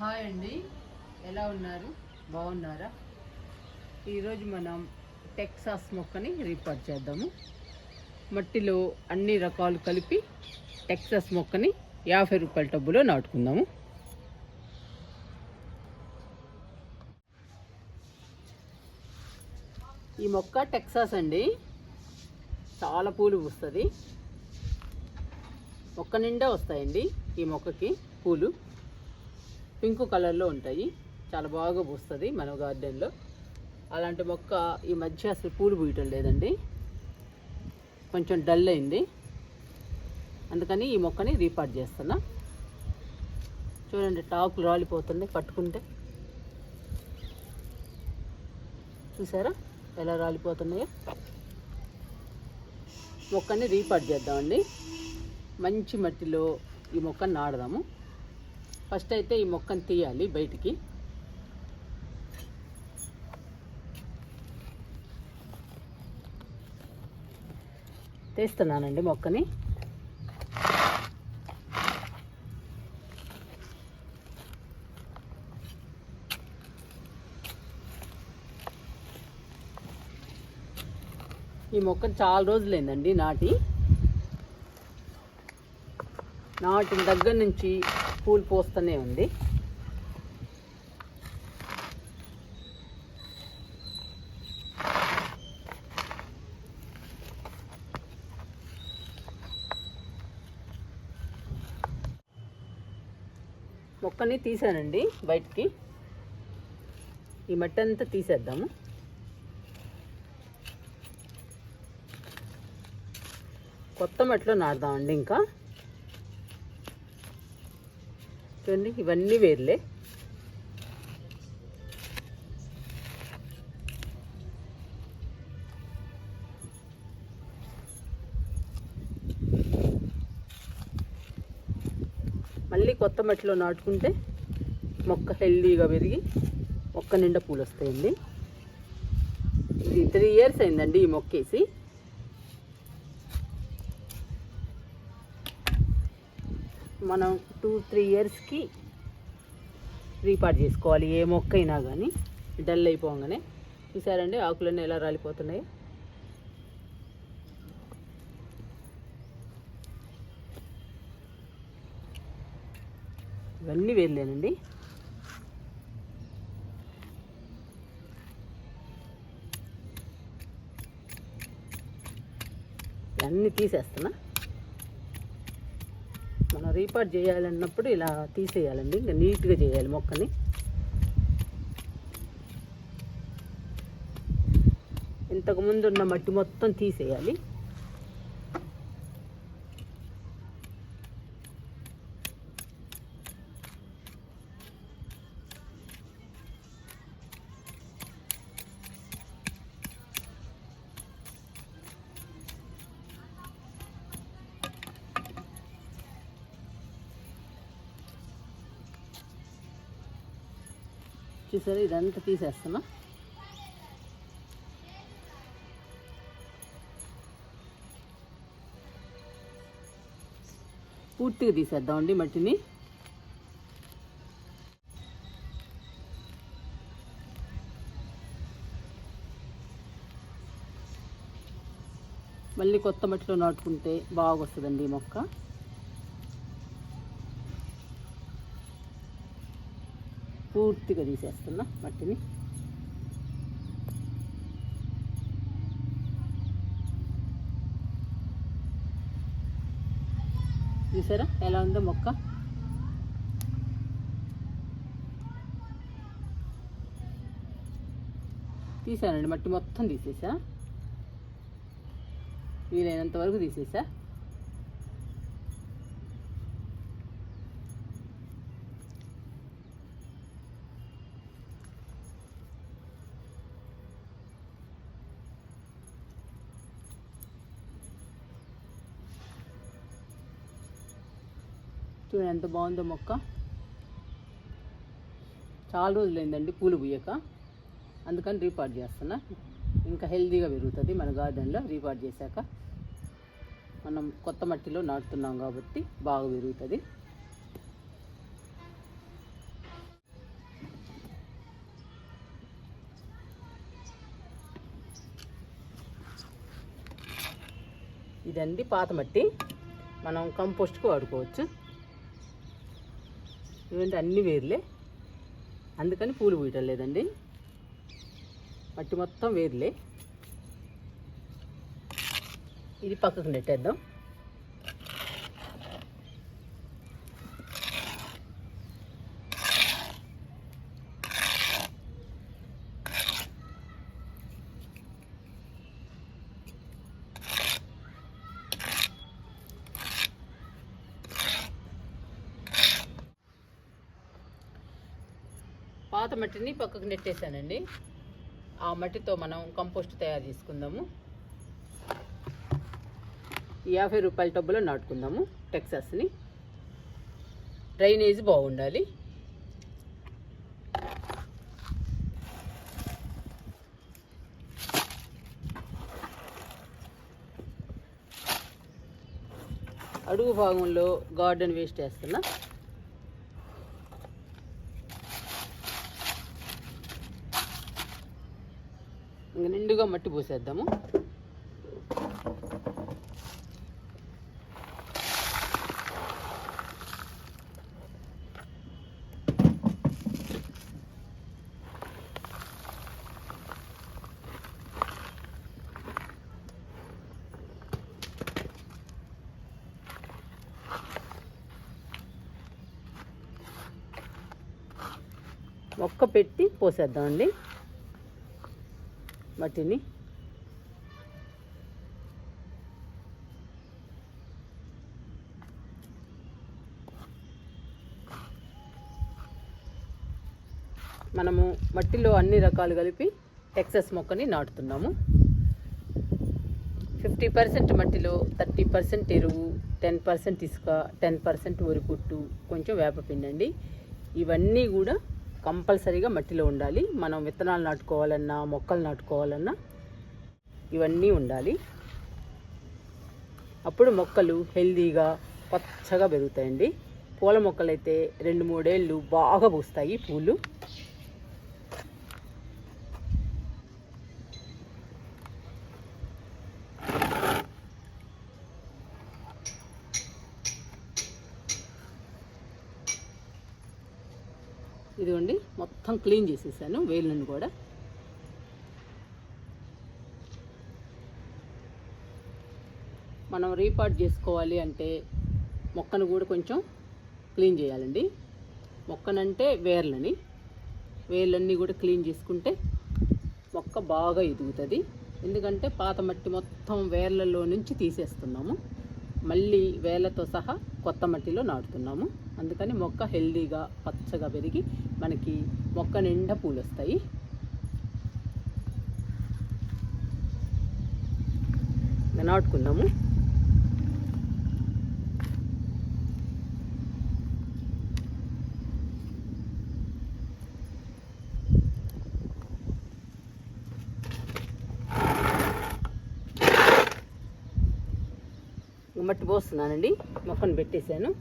Hi అండి. ఎలా ఉన్నారు? బాగున్నారా? ఈరోజు మనం టెక్సాస్ మొక్కని రిపేర్ చేద్దాము. మట్టిలో అన్ని రకాలు కలిపి టెక్సాస్ మొక్కని యాభై రూపాయల టబ్బులో నాటుకుందాము. ఈ మొక్క టెక్సాస్ అండి. చాలా పూలు పూస్తుంది. మొక్క నిండా వస్తాయండి ఈ మొక్కకి పూలు. పింక్ కలర్లో ఉంటాయి. చాలా బాగా పూస్తుంది మన గార్డెన్లో. అలాంటి మొక్క ఈ మధ్య అసలు పూలు పూయటం లేదండి. కొంచెం డల్ అయింది. అందుకని ఈ మొక్కని రీపార్ట్ చేస్తున్నా. చూడండి టాకులు రాలిపోతుంది పట్టుకుంటే. చూసారా? ఎలా రాలిపోతున్నాయో? మొక్కని రీపార్ట్ చేద్దామండి. మంచి మట్టిలో ఈ మొక్కని నాడదాము. ఫస్ట్ అయితే ఈ మొక్కను తీయాలి బయటికి. తీస్తున్నానండి మొక్కని. ఈ మొక్కను చాలా రోజులైందండి నాటి. నాటిన దగ్గర నుంచి పూలు పోస్తూనే ఉంది. మొక్కని తీసానండి బయటికి. ఈ మట్టి అంతా తీసేద్దాము. కొత్త మట్టిలో నాడదామండి ఇంకా. చూడండి ఇవన్నీ వేర్లే. మళ్ళీ కొత్త మట్టిలో నాటుకుంటే మొక్క హెల్దీగా పెరిగి మొక్క నిండా పూలు వస్తాయండి. ఇది త్రీ ఇయర్స్ అయిందండి ఈ మొక్కేసి. మనం టూ త్రీ ఇయర్స్కి రీపార్ట్ చేసుకోవాలి. ఏ మొక్క అయినా కానీ డల్ అయిపోగానే. చూసారండి ఆకులన్నీ ఎలా రాలిపోతున్నాయి? ఇవన్నీ వేర్లేనండి. అన్నీ తీసేస్తున్నా. మనం రీపార్ట్ చేయాలన్నప్పుడు ఇలా తీసేయాలండి. ఇంకా నీట్గా చేయాలి మొక్కని. ఇంతకు ముందు ఉన్న మట్టి మొత్తం తీసేయాలి. చూసారా? ఇదంతా తీసేస్తున్నా. పూర్తిగా తీసేద్దామండి మట్టిని. మళ్ళీ కొత్త మట్టిలో నాటుకుంటే బాగా వస్తుందండి ఈ మొక్క. పూర్తిగా తీసేస్తున్నా మట్టిని. చూసారా ఎలా ఉందో మొక్క? తీసానండి మట్టి మొత్తం తీసేసా. వీలైనంత వరకు తీసేసా. చూడండి ఎంత బాగుందో మొక్క. చాలా రోజులైందండి పూలు పూయక. అందుకని రీపార్ట్ చేస్తున్నా. ఇంకా హెల్దీగా పెరుగుతుంది మన గార్డెన్లో రీపార్ట్ చేశాక. మనం కొత్త మట్టిలో నాటుతున్నాం కాబట్టి బాగా పెరుగుతుంది. ఇదండి పాత మట్టి. మనం కంపోస్ట్కి వాడుకోవచ్చు. ఇవంటే అన్ని వేర్లే. అందుకని పూలు పూయటం లేదండి. మట్టి మొత్తం వేర్లే. ఇది పక్కకు నెట్టేద్దాం. మట్టిని పక్కకు నెట్టేశానండి. ఆ మట్టితో మనం కంపోస్ట్ తయారు చేసుకుందాము. యాభై రూపాయల టబ్బులో నాటుకుందాము టెక్సాస్ని. డ్రైనేజ్ బాగుండాలి. అడుగు భాగంలో గార్డెన్ వేస్ట్ వేస్తున్నా ఇంక నిండుగా మట్టి పోసేద్దాము. మొక్క పెట్టి పోసేద్దామండి. మట్టిని మనము మట్టిలో అన్ని రకాలు కలిపి టెక్సస్ మొక్కని నాటుతున్నాము. ఫిఫ్టీ పర్సెంట్ మట్టిలో థర్టీ పర్సెంట్ ఎరువు టెన్ పర్సెంట్ ఇసుక టెన్ పర్సెంట్ వరిపుట్టు కొంచెం వేపపిండండి ఇవన్నీ కూడా కంపల్సరీగా మట్టిలో ఉండాలి. మనం విత్తనాలు నాటుకోవాలన్నా మొక్కలు నాటుకోవాలన్నా ఇవన్నీ ఉండాలి. అప్పుడు మొక్కలు హెల్దీగా పచ్చగా పెరుగుతాయండి. పూల మొక్కలైతే రెండు మూడేళ్ళు బాగా పూస్తాయి పూలు. ఇదిగోండి మొత్తం క్లీన్ చేసేసాను వేళ్ళను కూడా. మనం రీపాట్ చేసుకోవాలి అంటే మొక్కను కూడా కొంచెం క్లీన్ చేయాలండి. మొక్కనంటే వేర్లని. వేర్లన్నీ కూడా క్లీన్ చేసుకుంటే మొక్క బాగా ఎదుగుతుంది. ఎందుకంటే పాత మట్టి మొత్తం వేర్లలో నుంచి తీసేస్తున్నాము. మళ్ళీ వేలతో సహా కొత్త మట్టిలో నాటుతున్నాము. అందుకని మొక్క హెల్దీగా పచ్చగా పెరిగి మనకి మొక్క నిండా పూలు వస్తాయి నాటుకున్నాము. మట్టి పోస్తున్నానండి. మొక్కను పెట్టేశాను.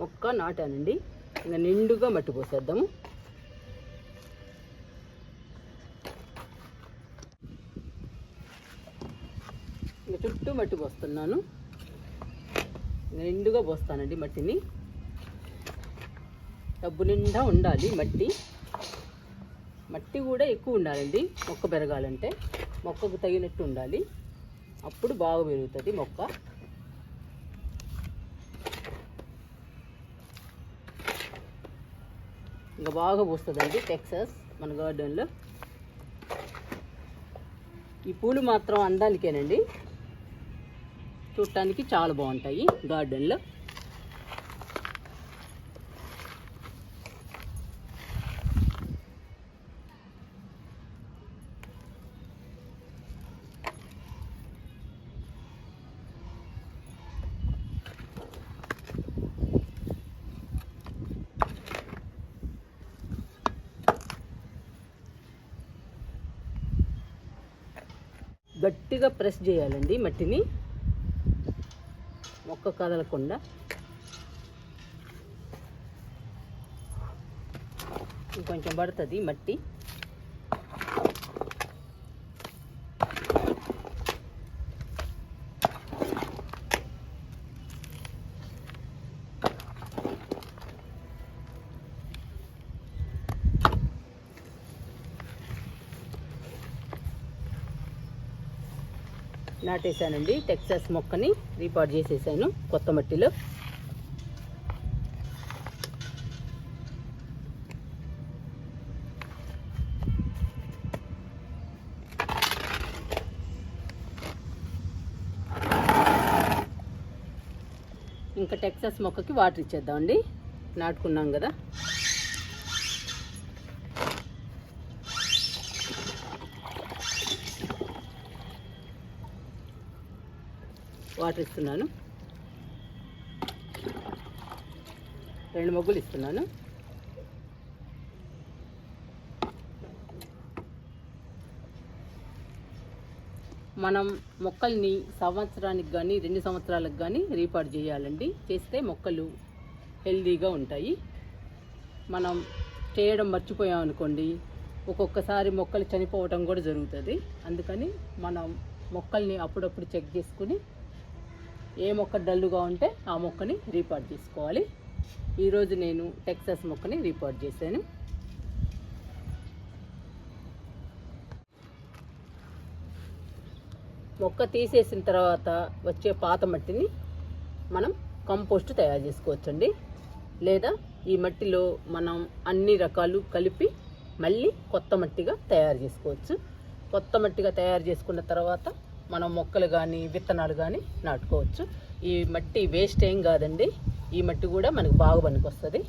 మొక్క నాటానండి. ఇంకా నిండుగా మట్టి పోసేద్దాము. ఇంకా చుట్టూ మట్టి పోస్తున్నాను. నిండుగా పోస్తానండి మట్టిని. డబ్బు నిండా ఉండాలి మట్టి. మట్టి కూడా ఎక్కువ ఉండాలండి. మొక్క పెరగాలంటే మొక్కకు తగినట్టు ఉండాలి. అప్పుడు బాగా పెరుగుతుంది మొక్క. ఇంకా బాగా పూస్తుందండి టెక్సస్ మన గార్డెన్లో. ఈ పూలు మాత్రం అందానికేనండి. చూడటానికి చాలా బాగుంటాయి గార్డెన్లో. గట్టిగా ప్రెస్ చేయాలండి మట్టిని. మొక్క కదలకుండా. ఇంకొంచెం పడుతుంది మట్టి. నాటేశానండి. టెక్సాస్ మొక్కని రీపాట్ చేసేసాను కొత్త మట్టిలో. ఇంకా టెక్సాస్ మొక్కకి వాటర్ ఇచ్చేద్దామండి. నాటుకున్నాం కదా. వాటర్ ఇస్తున్నాను రెండు మొగ్గులు ఇస్తున్నాను. మనం మొక్కల్ని సంవత్సరానికి కానీ రెండు సంవత్సరాలకు కానీ రీపాటు చేయాలండి. చేస్తే మొక్కలు హెల్దీగా ఉంటాయి. మనం చేయడం మర్చిపోయాం అనుకోండి ఒక్కొక్కసారి మొక్కలు చనిపోవటం కూడా జరుగుతుంది. అందుకని మనం మొక్కల్ని అప్పుడప్పుడు చెక్ చేసుకుని ఏ మొక్క డల్లుగా ఉంటే ఆ మొక్కని రీపాట్ చేసుకోవాలి. ఈరోజు నేను టెక్సస్ మొక్కని రీపాట్ చేశాను. మొక్క తీసేసిన తర్వాత వచ్చే పాత మట్టిని మనం కంపోస్ట్ తయారు చేసుకోవచ్చండి. లేదా ఈ మట్టిలో మనం అన్ని రకాలు కలిపి మళ్ళీ కొత్త మట్టిగా తయారు చేసుకోవచ్చు. కొత్త మట్టిగా తయారు చేసుకున్న తర్వాత మనం మొక్కలు కానీ విత్తనాలు కానీ నాటుకోవచ్చు. ఈ మట్టి వేస్ట్ ఏం కాదండి. ఈ మట్టి కూడా మనకు బాగా పనికొస్తుంది.